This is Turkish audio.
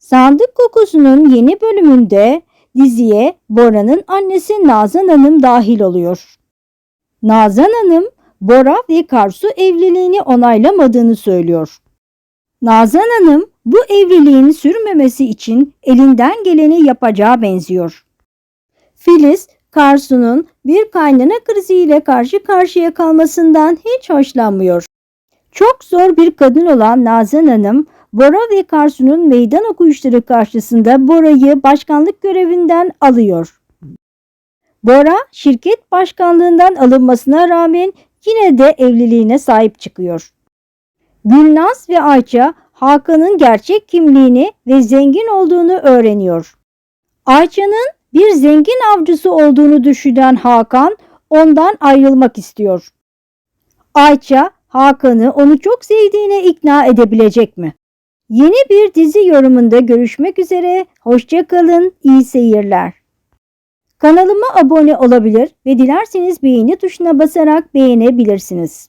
Sandık Kokusu'nun yeni bölümünde diziye Bora'nın annesi Nazan Hanım dahil oluyor. Nazan Hanım, Bora ve Karsu evliliğini onaylamadığını söylüyor. Nazan Hanım bu evliliğin sürmemesi için elinden geleni yapacağı benziyor. Filiz, Karsu'nun bir kaynana kriziyle karşı karşıya kalmasından hiç hoşlanmıyor. Çok zor bir kadın olan Nazan Hanım, Bora ve Karsu'nun meydan okuyuşları karşısında Bora'yı başkanlık görevinden alıyor. Bora şirket başkanlığından alınmasına rağmen yine de evliliğine sahip çıkıyor. Gülnaz ve Ayça Hakan'ın gerçek kimliğini ve zengin olduğunu öğreniyor. Ayça'nın bir zengin avcısı olduğunu düşünen Hakan ondan ayrılmak istiyor. Ayça Hakan'ı onu çok sevdiğine ikna edebilecek mi? Yeni bir dizi yorumunda görüşmek üzere. Hoşça kalın, iyi seyirler. Kanalıma abone olabilir ve dilerseniz beğeni tuşuna basarak beğenebilirsiniz.